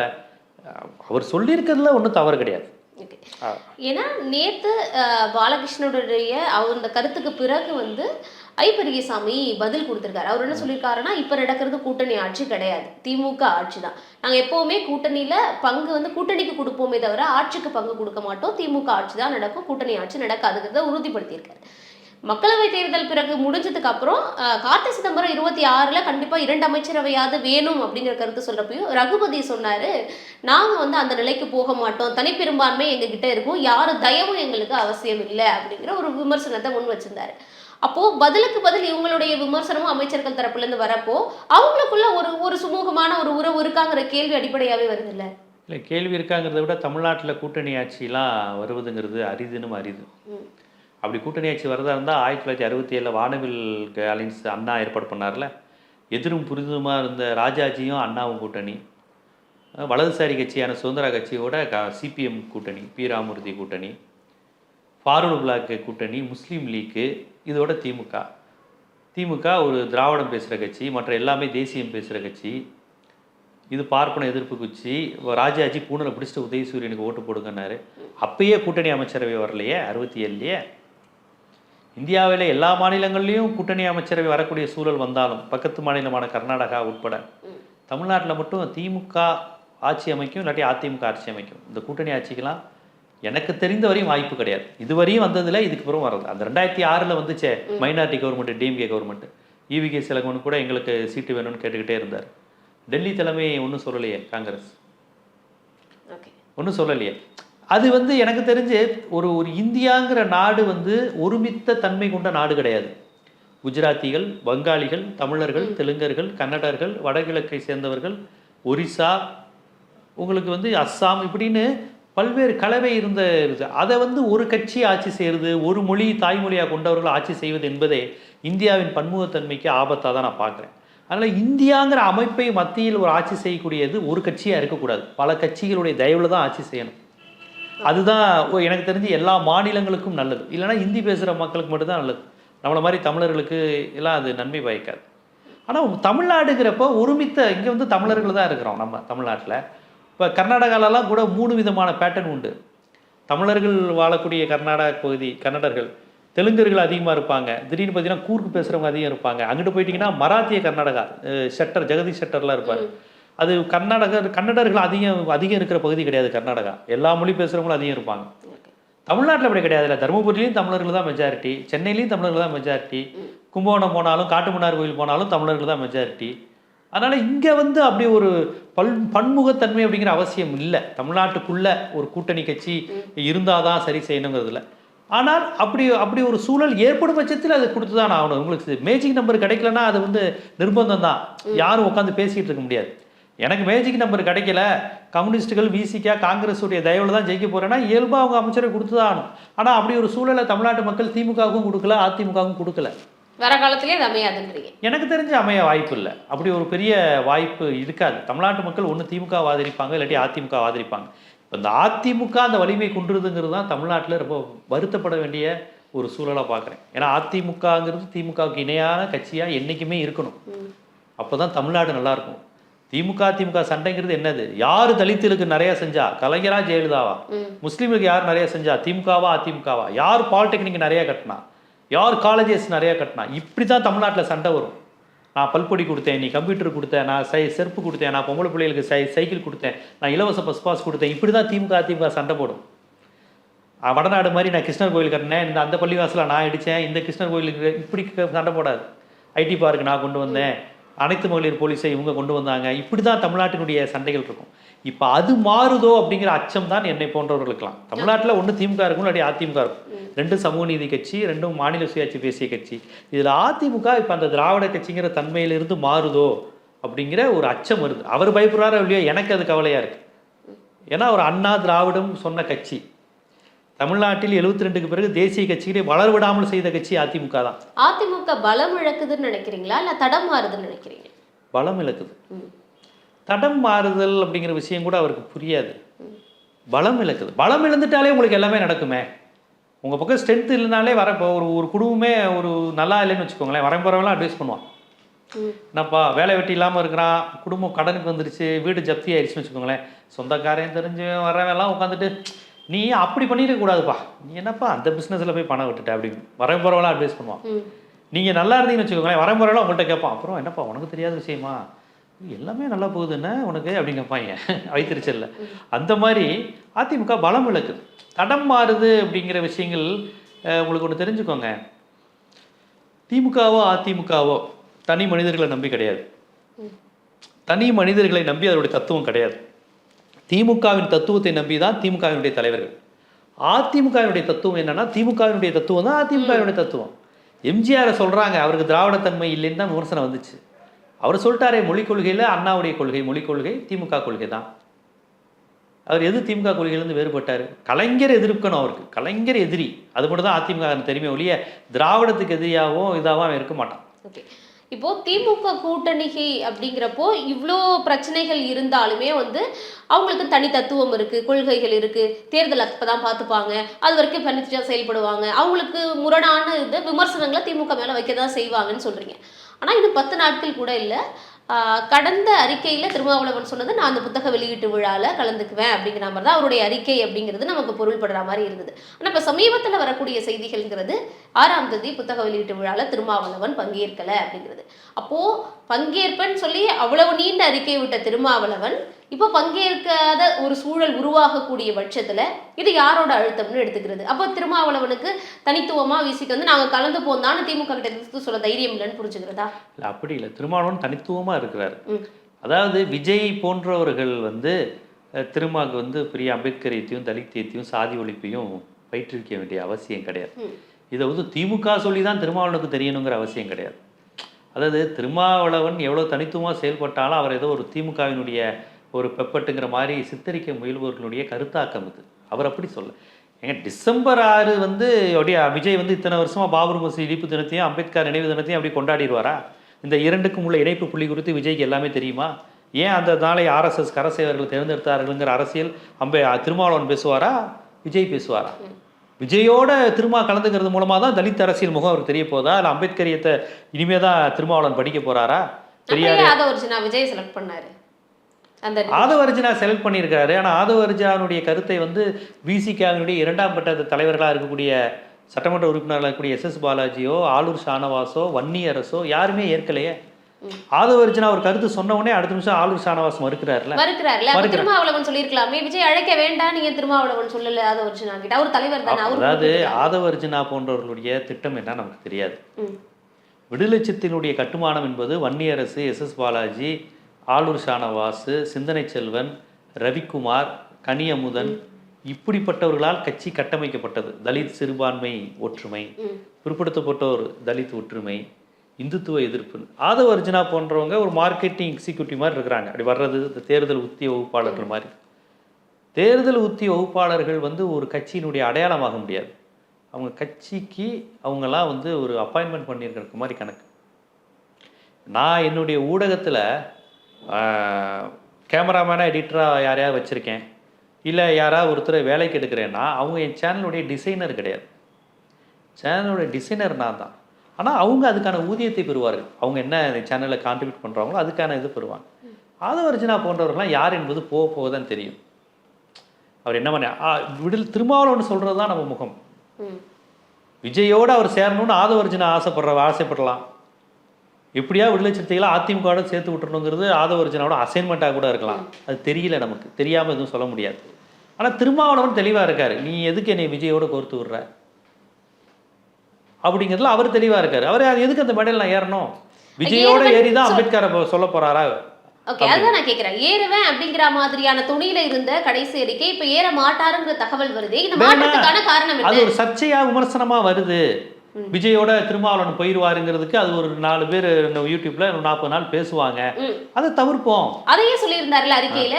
S1: அவர் சொல்லியிருக்கிறதுல ஒன்றும் தவறு கிடையாது.
S2: ஏன்னா நேத்து அஹ், பாலகிருஷ்ணனுடைய அவர் அந்த கருத்துக்கு பிறகு வந்து ஐ பெரியசாமி பதில் கொடுத்திருக்காரு. அவர் என்ன சொல்லியிருக்காருன்னா இப்ப நடக்கிறது கூட்டணி ஆட்சி கிடையாது. திமுக ஆட்சி தான் நாங்க எப்பவுமே கூட்டணியில பங்கு வந்து கூட்டணிக்கு கொடுப்போமே தவிர ஆட்சிக்கு பங்கு கொடுக்க மாட்டோம். திமுக ஆட்சி தான் நடக்கும். கூட்டணி ஆட்சி நடக்காதுங்கிறத உறுதிப்படுத்தியிருக்காரு. மக்களவை தேர்தல் பிறகு முடிஞ்சதுக்கு அப்புறம் கார்த்தி சிதம்பரம் இருபத்தி ஆறுல கண்டிப்பா இரண்டு அமைச்சரவையாவது வேணும் அப்படிங்கிற கருத்து சொல்றப்பையும் ரகுபதி சொன்னாரு நாங்க வந்து அந்த நிலைக்கு போக மாட்டோம். தனிப்பெரும்பான்மை எங்க கிட்ட இருக்கும். யாரு தயவும் எங்களுக்கு அவசியம் இல்லை. அப்படிங்கிற ஒரு விமர்சனத்தை முன் வச்சிருந்தாரு. அப்போ பதிலுக்கு பதில் இவங்களுடைய விமர்சனமும் அமைச்சர்கள் தரப்புல இருந்து வரப்போ அவங்களுக்குள்ள ஒரு ஒரு சுமூகமான ஒரு உறவு இருக்காங்கிற கேள்வி அடிப்படையாவே வருது இல்ல
S1: இல்லை கேள்வி இருக்காங்கிறத விட தமிழ்நாட்டில் கூட்டணி ஆட்சிலாம் வருவதுங்கிறது அரிதுனும் அரிது. அப்படி கூட்டணி ஆட்சி வரதா இருந்தால் ஆயிரத்தி தொள்ளாயிரத்தி அறுபத்தி ஏழில் வானவில் அலைன்ஸ் அண்ணா ஏற்பாடு பண்ணார்ல. எதிரும் புரிதுமா இருந்த ராஜாஜியும் அண்ணாவும் கூட்டணி. வலதுசாரி கட்சியான சுதந்திர கட்சியோட க சிபிஎம் கூட்டணி பி ராமூர்த்தி கூட்டணி. ஃபார்வர்டு பிளாக் கூட்டணி முஸ்லீம் லீக்கு இதோட திமுக. திமுக ஒரு திராவிடம் பேசுகிற கட்சி மற்ற எல்லாமே தேசியம் பேசுகிற கட்சி. இது பார்ப்பன எதிர்ப்பு கட்சி ராஜாஜி பூனலை பிடிச்சிட்டு உதயசூரியனுக்கு ஓட்டு போடுங்கன்னாரு. அப்பயே கூட்டணி அமைச்சரவை வரலையே அறுபத்தி ஏழுலையே. இந்தியாவில் எல்லா மாநிலங்கள்லேயும் கூட்டணி அமைச்சரவை வரக்கூடிய சூழல் வந்தாலும் பக்கத்து மாநிலமான கர்நாடகா உட்பட தமிழ்நாட்டில் மட்டும் திமுக ஆட்சி அமைக்கும் இல்லாட்டி அதிமுக ஆட்சி அமைக்கும். இந்த கூட்டணி ஆட்சிக்கெல்லாம் எனக்கு தெரிந்த வரையும் வாய்ப்பு கிடையாது. இதுவரையும் வந்ததில் இதுக்கு அப்புறம் வர்றது. அந்த ரெண்டாயிரத்தி ஆறில் வந்துச்சே minority government DMK government EVK சிலகவன் கூட எங்களுக்கு சீட்டு வேணும்னு கேட்டுக்கிட்டே இருந்தார். டெல்லி தலைமை ஒன்றும் சொல்லலையே காங்கிரஸ். ஒன்றும் சொல்லலையே. அது வந்து எனக்கு தெரிஞ்சு ஒரு ஒரு இந்தியாங்கிற நாடு வந்து ஒருமித்த தன்மை கொண்ட நாடு கிடையாது. குஜராத்திகள் வங்காளிகள் தமிழர்கள் தெலுங்கர்கள் கன்னடர்கள் வடகிழக்கை சேர்ந்தவர்கள் ஒரிசா உங்களுக்கு வந்து அஸ்ஸாம் இப்படின்னு பல்வேறு கலவை இருந்த இது. அதை வந்து ஒரு கட்சி ஆட்சி செய்கிறது ஒரு மொழி தாய்மொழியாக கொண்டவர்கள் ஆட்சி செய்வது என்பதே இந்தியாவின் பன்முகத்தன்மைக்கு ஆபத்தாக தான் நான் பார்க்குறேன். அதனால் இந்தியாங்கிற அமைப்பை மத்தியில் ஒரு ஆட்சி செய்யக்கூடியது ஒரு கட்சியாக இருக்கக்கூடாது. பல கட்சிகளுடைய தயவில் தான் ஆட்சி செய்யணும். அதுதான் எனக்கு தெரிஞ்சு எல்லா மாநிலங்களுக்கும் நல்லது. இல்லைன்னா ஹிந்தி பேசுகிற மக்களுக்கு மட்டும்தான் நல்லது. நம்மளை மாதிரி தமிழர்களுக்கு எல்லாம் அது நன்மை பயக்காது. ஆனால் தமிழ்நாடுங்கிறப்போ ஒருமித்த இங்கே வந்து தமிழர்கள் தான் இருக்கிறோம் நம்ம தமிழ்நாட்டில். இப்போ கர்நாடகாலலாம் கூட மூணு விதமான பேட்டர்ன் உண்டு. தமிழர்கள் வாழக்கூடிய கர்நாடக பகுதி கன்னடர்கள். தெலுங்கர்கள் அதிகமாக இருப்பாங்க. திடீர்னு பார்த்தீங்கன்னா கூர்க்கு பேசுகிறவங்க அதிகம் இருப்பாங்க. அங்கிட்டு போயிட்டிங்கன்னா மராத்திய கர்நாடகா ஷெட்டர் ஜெகதீஷ் ஷெட்டர்லாம் இருப்பார். அது கர்நாடக கன்னடர்கள் அதிகம் அதிகம் இருக்கிற பகுதி கிடையாது கர்நாடகா. எல்லா மொழி பேசுகிறவங்களும் அதிகம் இருப்பாங்க. தமிழ்நாட்டில் அப்படி கிடையாது இல்லை தருமபுரியிலையும் தமிழர்கள் தான் மெஜாரிட்டி சென்னையிலையும் தமிழர்கள் தான் மெஜாரிட்டி கும்பகோணம் போனாலும் காட்டுமன்னார் கோயில் போனாலும் தமிழர்கள் தான் மெஜாரிட்டி அதனால் இங்கே வந்து அப்படி ஒரு பல் பன்முகத்தன்மை அப்படிங்கிற அவசியம் இல்லை. தமிழ்நாட்டுக்குள்ள ஒரு கூட்டணி கட்சி இருந்தால் தான் சரி செய்யணுங்கிறதுல. ஆனால் அப்படி அப்படி ஒரு சூழல் ஏற்படும் பட்சத்தில் அது கொடுத்து தான் ஆகணும். உங்களுக்கு மேஜிக் நம்பர் கிடைக்கலன்னா அது வந்து நிர்பந்தம் தான் யாரும் உட்காந்து பேசிக்கிட்டு இருக்க முடியாது. எனக்கு மேஜிக் நம்பர் கிடைக்கல. கம்யூனிஸ்ட்டுகள் விசிகா காங்கிரஸ் உடைய தயவுல தான் ஜெயிக்க போறேன்னா இயல்பாக அவங்க அமைச்சரை கொடுத்து தான் ஆகணும். ஆனால் அப்படி ஒரு சூழலை தமிழ்நாட்டு மக்கள் திமுகவுக்கும் கொடுக்கல அதிமுகவும் கொடுக்கல.
S2: வர காலத்திலே அது அமையாதுன்றீங்க.
S1: எனக்கு தெரிஞ்சு அமைய வாய்ப்பு இல்லை. அப்படி ஒரு பெரிய வாய்ப்பு இருக்காது. தமிழ்நாட்டு மக்கள் ஒன்று திமுக ஆதரிப்பாங்க இல்லாட்டி அதிமுக ஆதரிப்பாங்க இப்போ இந்த அதிமுக அந்த வலிமை குன்றுறதுங்கிறது தான் தமிழ்நாட்டில் ரொம்ப வருத்தப்பட வேண்டிய ஒரு சூழலாக பார்க்குறேன் ஏன்னா அதிமுகங்கிறது திமுகவுக்கு இணையான கட்சியாக என்றைக்குமே இருக்கணும். அப்போ தான் தமிழ்நாடு நல்லா இருக்கும். திமுக திமுக சண்டைங்கிறது என்னது? யார் தலித்துகளுக்கு நிறைய செஞ்சா? கலைஞரா ஜெயலலிதாவா. முஸ்லீமுக்கு யார் நிறைய செஞ்சா? திமுகவா அதிமுகவா? யார் பாலிடெக்னிக் நிறைய கட்டினா? யார் காலேஜஸ் நிறையா கட்டினா? இப்படி தான் தமிழ்நாட்டில் சண்டை வரும். நான் பல்பொடி கொடுத்தேன் நீ கம்ப்யூட்டர் கொடுத்தேன் நான் சை செருப்பு கொடுத்தேன் நான் பொம்பளை பிள்ளைகளுக்கு சை சைக்கிள் கொடுத்தேன் நான் இலவச பஸ் பாஸ் கொடுத்தேன். இப்படி தான் திமுக அதிமுக சண்டை போடும். வடநாடு மாதிரி நான் கிருஷ்ணர் கோயில் கட்டினேன். இந்த அந்த பள்ளிவாசலில் நான் அடித்தேன் இந்த கிருஷ்ணர் கோயிலுக்கு இப்படி சண்டை போடாது. ஐடி பார்க் நான் கொண்டு வந்தேன். அனைத்து மகளிர் போலீஸை இவங்க கொண்டு வந்தாங்க. இப்படி தான் தமிழ்நாட்டினுடைய சண்டைகள் இருக்கும். இப்போ அது மாறுதோ அப்படிங்கிற அச்சம் தான் என்னை போன்றவர்களுக்கெல்லாம். தமிழ்நாட்டில் ஒன்று திமுக இருக்கும் இல்லாட்டி அதிமுக இருக்கும். ரெண்டும் சமூக நீதி கட்சி ரெண்டும் மாநில சுயாட்சி பேசிய கட்சி. இதில் அதிமுக இப்போ அந்த திராவிட கட்சிங்கிற தன்மையிலிருந்து மாறுதோ அப்படிங்கிற ஒரு அச்சம் வருது. அவர் பயப்படுறாரோ இல்லையோ எனக்கு அது கவலையாக இருக்குது ஏன்னா ஒரு அண்ணா திராவிடம் சொன்ன கட்சி. தமிழ்நாட்டில் 72 ரெண்டுக்கு பிறகு தேசிய கட்சிகளை வளர விடாமல் செய்த கட்சி அதிமுக தான்.
S2: அதிமுக பலம் இழக்குதுன்னு நினைக்கிறீங்களா? இல்ல தடம் மாறுதுன்னு நினைக்கிறீங்க?
S1: பலம் இழக்குது. தடம் மாறுதல் அப்படிங்கிற விஷயம் கூட அவருக்கு புரியாது. பலம் இழக்குது. பலம் இழந்துட்டாலே உங்களுக்கு எல்லாமே நடக்குமே. உங்கள் பக்கம் ஸ்ட்ரென்த் இல்லைனாலே வர ஒரு ஒரு குடும்பமே ஒரு நல்லா இல்லைன்னு வச்சுக்கோங்களேன். வரம்புறவெல்லாம் அட்வைஸ் பண்ணுவான். என்னப்பா வேலை வெட்டி இல்லாமல் இருக்கிறான். குடும்பம் கடனுக்கு வந்துருச்சு. வீடு ஜப்தி ஆயிடுச்சுன்னு வச்சுக்கோங்களேன். சொந்தக்காரன் தெரிஞ்சு வரவெல்லாம் உட்காந்துட்டு நீ அப்படி பண்ணிடக்கூடாதுப்பா நீ என்னப்பா அந்த பிஸ்னஸில் போய் பணம் விட்டுட்ட? அப்படின்னு. வரம்புறவெல்லாம் அட்வைஸ் பண்ணுவான். நீங்கள் நல்லா இருந்தீங்கன்னு வச்சுக்கோங்களேன். வரம்புறவெல்லாம் உங்கள்கிட்ட கேட்பான். அப்புறம் என்னப்பா உனக்கு தெரியாத விஷயமா? எல்லாமே நல்லா போகுது என்ன உனக்கு அப்படின்னு கேட்பாங்க வைத்திருச்சல்ல. அந்த மாதிரி அதிமுக பலம் இழக்குது தடம் மாறுது அப்படிங்கிற விஷயங்கள் உங்களுக்கு ஒன்று தெரிஞ்சுக்கோங்க. திமுகவோ அதிமுகவோ தனி மனிதர்களை நம்பி கிடையாது. தனி மனிதர்களை நம்பி அதனுடைய தத்துவம் கிடையாது. திமுகவின் தத்துவத்தை நம்பி தான் திமுகவினுடைய தலைவர்கள். அதிமுகவினுடைய தத்துவம் என்னன்னா திமுகவினுடைய தத்துவம் தான் அதிமுகவினுடைய தத்துவம். எம்ஜிஆரை சொல்றாங்க அவருக்கு திராவிடத்தன்மை இல்லைன்னு தான் விமர்சனம் வந்துச்சு. அவர் சொல்லிட்டாரே மொழிக் கொள்கையில் அண்ணாவுடைய கொள்கை மொழிக் கொள்கை திமுக கொள்கை தான். அவர் எது திமுக கொள்கையிலேருந்து வேறுபட்டார்? கலைஞர் எதிர்க்கணும் அவருக்கு. கலைஞர் எதிரி. அது மட்டும் தான் அதிமுக தெரியுமே ஒழிய திராவிடத்துக்கு எதிரியாகவும் இதாகவும் அவன் இருக்க மாட்டான்.
S2: ஓகே. இப்போ திமுக கூட்டணிகை அப்படிங்கிறப்போ இவ்வளோ பிரச்சனைகள் இருந்தாலுமே வந்து அவங்களுக்கு தனி தத்துவம் இருக்கு கொள்கைகள் இருக்கு. தேர்தல் அப்பதான் பார்த்துப்பாங்க. அது வரைக்கும் பனிச்சா செயல்படுவாங்க. அவங்களுக்கு முரணான இது விமர்சனங்களை திமுக மேலே வைக்க தான் செய்வாங்கன்னு சொல்றீங்க. ஆனால் இது பத்து நாட்கள் கூட இல்லை. கடந்த அறிக்கையில் திருமாவளவன் சொன்னது நான் அந்த புத்தக வெளியீட்டு விழாவில் கலந்துக்குவேன் அப்படிங்கிற மாதிரி தான் அவருடைய அறிக்கை அப்படிங்கிறது நமக்கு பொருள்படுற மாதிரி இருந்தது ஆனால் இப்போ சமீபத்தில் வரக்கூடிய செய்திகள்ங்கிறது ஆறாம் தேதி புத்தக வெளியீட்டு விழாவில் திருமாவளவன் பங்கேற்கலை அப்படிங்கிறது. அப்போது பங்கேற்பன்னு சொல்லி அவ்வளவு நீண்ட அறிக்கை விட்ட திருமாவளவன் இப்போ பங்கேற்காத ஒரு சூழல் உருவாகக்கூடிய பட்சத்துல இது யாரோட அழுத்தம்னு எடுத்துக்கிறது? அப்போ திருமாவளவனுக்கு தனித்துவமா வீசிக்கு வந்து நாங்க கலந்து போந்தான்னு திமுக கிட்ட சொல்ல தைரியம் இல்லைன்னு புரிஞ்சுக்கிறதா?
S1: இல்லை அப்படி இல்லை. திருமாவளவன் தனித்துவமாக இருக்கிறார். அதாவது விஜய் போன்றவர்கள் வந்து திருமாவுக்கு வந்து பெரிய அம்பேத்கரியத்தையும் தலித்தியத்தையும் சாதி ஒழிப்பையும் பயிற்றுவிக்க வேண்டிய அவசியம் கிடையாது. இதை வந்து திமுக சொல்லி தான் திருமாவளவனுக்கு தெரியணுங்கிற அவசியம் கிடையாது. அதாவது திருமாவளவன் எவ்வளோ தனித்துவமாக செயல்பட்டாலும் அவர் ஏதோ ஒரு திமுகவினுடைய ஒரு பெப்பட்டுங்கிற மாதிரி சித்தரிக்க முயல்பவர்களுடைய கருத்தாக்கம் இது. அவர் அப்படி சொல்ல. ஏங்க டிசம்பர் ஆறு வந்து அப்படியே விஜய் வந்து இத்தனை வருஷமா பாபர் மசூதி இடிப்பு தினத்தையும் அம்பேத்கர் நினைவு தினத்தையும் அப்படி கொண்டாடிடுவாரா? இந்த இரண்டுக்கும் உள்ள இணைப்பு புள்ளி குறித்து விஜய்க்கு எல்லாமே தெரியுமா? ஏன் அந்த நாளை ஆர்எஸ்எஸ் கரசேவர்கள் தேர்ந்தெடுத்தார்கள்ங்கிற அரசியல் அம்பே திருமாவளவன் பேசுவாரா? விஜய் பேசுவாரா? விஜயோட திருமா கலந்துக்கிறது மூலமா தான் தலித் அரசியல் முகம் அவருக்கு தெரிய போதா? இல்லை அம்பேத்கரியத்தை இனிமே தான் திருமாவளவன் படிக்க போறாரா? பெரியார்
S2: விஜய் செலக்ட் பண்ணாரு?
S1: ஆதவர்ஜினா செலக்ட் பண்ணியிருக்காரு. ஆனால் ஆதவர்ஜானுடைய கருத்தை வந்து விசிகாவினுடைய இரண்டாம் பட்ட தலைவர்களாக இருக்கக்கூடிய சட்டமன்ற உறுப்பினர்களாக இருக்கக்கூடிய எஸ் எஸ் பாலாஜியோ ஆலூர் ஷானவாஸோ வன்னி அரசோ யாருமே ஏற்கலையே. ஆதவர்ஜினா ஒரு கருத்து சொன்ன உடனே அடுத்த நிமிஷம் ஆலூர் ஷானவாஸ் மறுக்கிறாருல
S2: மறுக்கிறாருல. திருமாவளவன் சொல்லியிருக்கலாமே. விஜய் அழைக்க வேண்டாம் நீங்க திருமாவளவன் சொல்லல அதை ஒரிஜினா கிட்ட. அவர் தலைவர் தானே அவர்
S1: அதாவது ஆதவர்ஜினா போன்றவர்களுடைய திட்டம் என்ன நமக்கு தெரியாது. விடுதலை சித்தினுடைய கட்டுமானம் என்பது வன்னியரசு எஸ் எஸ் பாலாஜி ஆலூர் ஷானவாசு சிந்தனை செல்வன் ரவிக்குமார் கனியமுதன் இப்படிப்பட்டவர்களால் கட்சி கட்டமைக்கப்பட்டது. தலித் சிறுபான்மை ஒற்றுமை. பிற்படுத்தப்பட்டோர் தலித் ஒற்றுமை இந்துத்துவ எதிர்ப்பு. ஆதவ அர்ஜுனா போன்றவங்க ஒரு மார்க்கெட்டிங் எக்ஸிக்யூட்டிவ் மாதிரி இருக்கிறாங்க. அப்படி வர்றது இந்த தேர்தல் உத்திய வகுப்பாளர்கள் மாதிரி. தேர்தல் உத்திய வகுப்பாளர்கள் வந்து ஒரு கட்சியினுடைய அடையாளமாக முடியாது. அவங்க கட்சிக்கு அவங்கெல்லாம் வந்து ஒரு அப்பாயின்மெண்ட் பண்ணியிருக்கிற மாதிரி கணக்கு. நான் என்னுடைய ஊடகத்தில் கேமராமேனாக எடிட்டராக யாரையாவது வச்சுருக்கேன். இல்லை யாராவது ஒருத்தரை வேலைக்கு எடுக்கிறேன்னா அவங்க என் சேனலுடைய டிசைனர் கிடையாது. சேனலோட டிசைனர் நான் தான். ஆனால் அவங்க அதுக்கான ஊதியத்தை பெறுவார்கள். அவங்க என்ன சேனலில் கான்ட்ரிபியூட் பண்ணுறாங்களோ அதுக்கான இது பெறுவாங்க. ஆதவர்ஜினா போன்றவர்கள்லாம் யார் என்பது போக போக தான் தெரியும். அவர் என்ன பண்ண விடில் திருமாவளவன் சொல்கிறது தான் நம்ம முகம். விஜயோடு அவர் சேரணும்னு ஆதவர்ஜினா ஆசைப்படுற ஆசைப்படலாம். எப்படியா விடுதலை சிறுத்தைகளை அதிமுகவோட சேர்த்து விட்டுறணுங்கிறது ஆதவர்ஜனாவோட அசைன்மெண்ட்டாக கூட இருக்கலாம். அது தெரியல நமக்கு. தெரியாமல் எதுவும் சொல்ல முடியாது. ஆனால் திருமாவளவன் தெளிவாக இருக்காரு. நீ எதுக்கு என்னை விஜயோட கோர்த்து விடுற? அப்படிங்கிறதுல அவர் தெளிவாக இருக்காரு. அவர் அது எதுக்கு அந்த மேடையில் நான் ஏறணும்? விஜயோட ஏறி தான் அம்பேத்கரை சொல்ல போறாரா?
S2: ஓகே அதுதான் நான் கேக்குறேன். ஏறுவேன் அப்படிங்கிற மாதிரியான துணியில இருந்த கடைசி அறிக்கை இப்ப ஏற மாட்டாருங்கிற தகவல் வருது. இந்த. மாற்றத்துக்கான காரணம்
S1: அது ஒரு சர்ச்சையா விமர்சனமா வருது. விஜயோட திருமாவளவன் போயிடுவாருங்கிறதுக்கு அது ஒரு நாலு பேர் யூடியூப்ல நாற்பது நாள் பேசுவாங்க. அதை தவிர்ப்போம்.
S2: அதையே சொல்லியிருந்தாருல அறிக்கையில?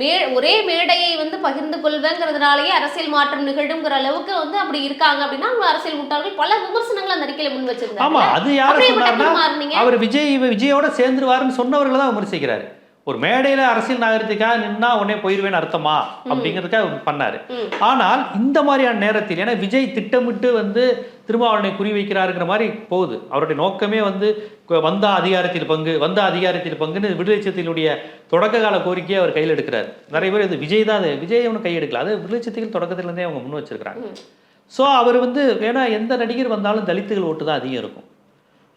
S2: மே ஒரே மேடையை வந்து பகிர்ந்து கொள்வேங்கிறதுனாலயே அரசியல் மாற்றம் நிகழுங்கிற அளவுக்கு வந்து அப்படி இருக்காங்க அப்படின்னா அவங்க அரசியல் முட்டாள்கள் பல விமர்சனங்கள் அந்த அறிக்கையில முன்
S1: ஆமா
S2: வச்சிருந்தாங்க
S1: அது யார
S2: அப்படியே இப்ப
S1: சொன்னார்னா
S2: டக்குனு மாறுனீங்க.
S1: அவர் விஜய் விஜயோட சேர்ந்துருவாருன்னு சொன்னவர்களை தான் விமர்சிக்கிறாரு. ஒரு மேடையில அரசியல் நாகரிகத்துக்காக நின்னா உடனே போயிருவேன்னு அர்த்தமா? அப்படிங்கிறதுக்காக அவர் பண்ணாரு. ஆனால் இந்த மாதிரியான நேரத்தில் ஏன்னா விஜய் திட்டமிட்டு வந்து திருமாவளவனை குறிவைக்கிறாருங்கிற மாதிரி போகுது. அவருடைய நோக்கமே வந்து வந்தா அதிகாரத்தில் பங்கு வந்தா அதிகாரத்தில் பங்குன்னு விடுதலை சிறுத்தைகளுடைய தொடக்க கால கோரிக்கையை அவர் கையில் எடுக்கிறார். நிறைய பேர் இது விஜய் தான் அது விஜய் அவனு கை எடுக்கல. அது விடுதலை சிறுத்தைகள் தொடக்கத்திலேருந்தே அவங்க முன் வச்சிருக்கிறாங்க. ஸோ அவர் வந்து ஏன்னா எந்த நடிகர் வந்தாலும் தலித்துகள் ஓட்டு தான் அதிகம் இருக்கும்.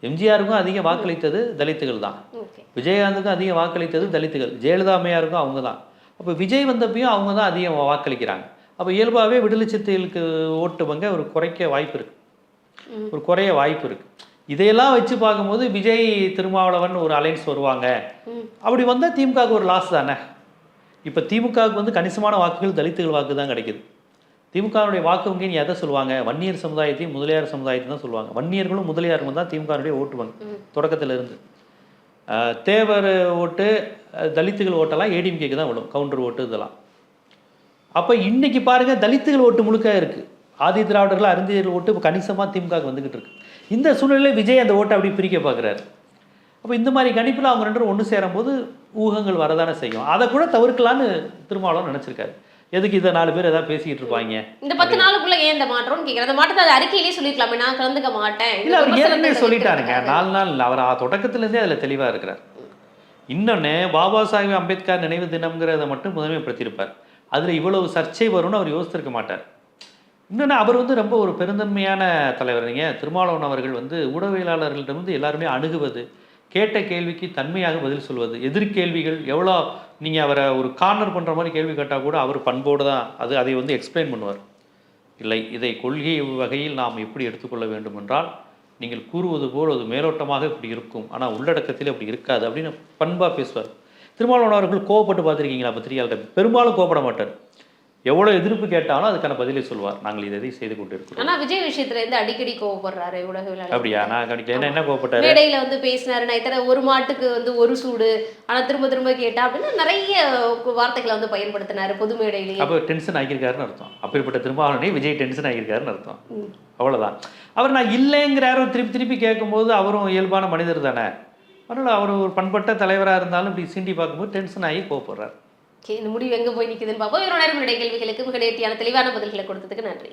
S1: எம்ஜிஆருக்கும் அதிகம் வாக்களித்தது தலித்துகள் தான். விஜயகாந்துக்கும் அதிகம் வாக்களித்தது தலித்துகள். ஜெயலலிதா அம்மையாருக்கும் அவங்க தான். அப்போ விஜய் வந்தப்பையும் அவங்க தான் அதிகம் வாக்களிக்கிறாங்க. அப்போ இயல்பாகவே விடுதலை சிறுத்தைகளுக்கு ஓட்டு பங்க ஒரு குறைக்க வாய்ப்பு இருக்கு.
S2: ம்.
S1: ஒரு குறைய வாய்ப்பு இருக்கு. இதையெல்லாம் வச்சு பார்க்கும்போது விஜய் திருமாவளவன் ஒரு அலைன்ஸ் வருவாங்க. அப்படி வந்தால் திமுகவுக்கு ஒரு லாஸ் தானே? இப்போ திமுகவுக்கு வந்து கணிசமான வாக்குகள் தலித்துகள் வாக்கு தான் கிடைக்குது. திமுகவுடைய வாக்கு வங்கின்னு எதை சொல்லுவாங்க? வன்னியர் சமுதாயத்தையும் முதலியார் சமுதாயத்தையும் தான் சொல்லுவாங்க. வன்னியர்களும் முதலியாரும் தான் திமுகவுடைய ஓட்டு வங்கி. தொடக்கத்துல இருந்து தேவர் ஓட்டு தலித்துகள் ஓட்டெல்லாம் ஏடிஎம்கேக்கு தான் விடும் கவுண்டர் ஓட்டு இதெல்லாம். அப்போ இன்னைக்கு பாருங்க தலித்துகள் ஓட்டு முழுக்க இருக்கு. ஆதி திராவிடர்கள் அருந்தியர்கள் ஓட்டு இப்போ கணிசமாக திமுகவுக்கு வந்துகிட்டு இருக்கு. இந்த சூழ்நிலையில் விஜய் அந்த ஓட்டை அப்படி பிரிக்க பார்க்குறாரு அப்போ இந்த மாதிரி கணிப்பில் அவங்க ரெண்டு ஒன்று சேரும்போது ஊகங்கள் வரதானே செய்யும். அதை கூட தவிர்க்கலான்னு திருமாவளவன் நினச்சிருக்காரு. எதுக்கு இதை நாலு பேர் ஏதாவது பேசிக்கிட்டு இருப்பாங்க?
S2: இந்த பத்து நாளுக்குள்ள ஏன் இந்த மாற்றம்னு கேக்குறேன். அந்த மாற்றத்தை அது அறிக்கையிலேயே சொல்லிருக்கலாமே நான் கலந்துக்க மாட்டேன்.
S1: இல்லை அவர் ஏற்கனவே. சொல்லிட்டாருங்க. நாலு நாள் இல்லை அவர் தொடக்கத்திலேருந்தே அதில் தெளிவாக இருக்கிறார். இன்னொன்று பாபா சாஹிப் அம்பேத்கர் நினைவு தினம்ங்கிறத மட்டும் முதன்மைப்படுத்தியிருப்பார். அதில் இவ்வளவு சர்ச்சை வரும்னு அவர் யோசித்திருக்க மாட்டார். இன்னொன்று அவர் வந்து ரொம்ப ஒரு பெருந்தன்மையான தலைவர். நீங்கள் திருமாவளவன் அவர்கள் வந்து ஊடகவியலாளர்களிடமிருந்து எல்லாருமே அணுகுவது கேட்ட கேள்விக்கு தன்மையாக பதில் சொல்வது. எதிர்கேள்விகள் எவ்வளோ நீங்கள் அவரை ஒரு கார்னர் பண்ணுற மாதிரி கேள்வி கேட்டால் கூட அவர் பண்போடு தான் அது அதை வந்து எக்ஸ்பிளைன் பண்ணுவார். இல்லை இதை கொள்கை வகையில் நாம் எப்படி எடுத்துக்கொள்ள வேண்டும் என்றால் நீங்கள் கூறுவது போல் அது மேலோட்டமாக இப்படி இருக்கும். ஆனால் உள்ளடக்கத்தில் அப்படி இருக்காது அப்படின்னு பண்பாக பேசுவார். திருமாவளவன் அவர்கள் கோவப்பட்டு பார்த்துருக்கீங்களா பத்திரிகையாளர்கள் பெரும்பாலும் கோவப்பட மாட்டார். எவ்வளோ எதிர்ப்பு கேட்டாலும் அதுக்கான பதிலை சொல்வார். நாங்கள் இதை செய்து கொண்டு இருக்கிறோம்
S2: விஜய் விஷயத்துல இருந்து அடிக்கடி கோவப்படுறாரு ஊடகவியலாளர்
S1: அப்படியா? நான் கணிக்கல என்ன என்ன கோவப்பட்டார்?
S2: மேடையில வந்து பேசினாரு நான் இத்தனை ஒரு மாட்டுக்கு வந்து ஒரு சூடு. ஆனா திரும்ப திரும்ப கேட்டா அப்படின்னு நிறைய வார்த்தைகளை வந்து பயன்படுத்தினாரு பொது மேடையிலேயே.
S1: அப்போ டென்ஷன் ஆகியிருக்காருன்னு அர்த்தம். அப்படிப்பட்ட திருமாவளவனே விஜய் டென்ஷன் ஆகியிருக்காருன்னு அர்த்தம்.
S2: ம்.
S1: அவ்வளவுதான். அவர் நான் இல்லைங்கிறாரு திருப்பி திருப்பி கேட்கும்போது அவரும் இயல்பான மனிதர் தானே. அதனால் அவர் ஒரு பண்பட்ட தலைவராக இருந்தாலும் இப்படி சீண்டி பார்க்கும்போது டென்ஷன் ஆகி கோவப்படுறார்.
S2: ஓகே இந்த முடிவு எங்கே போய் நிற்குதுன்னு பார்ப்போம். இவரோட நேரம் கேள்விகளுக்கு மிக நேர்த்தியான தெளிவான பதில்களை கொடுத்ததுக்கு நன்றி.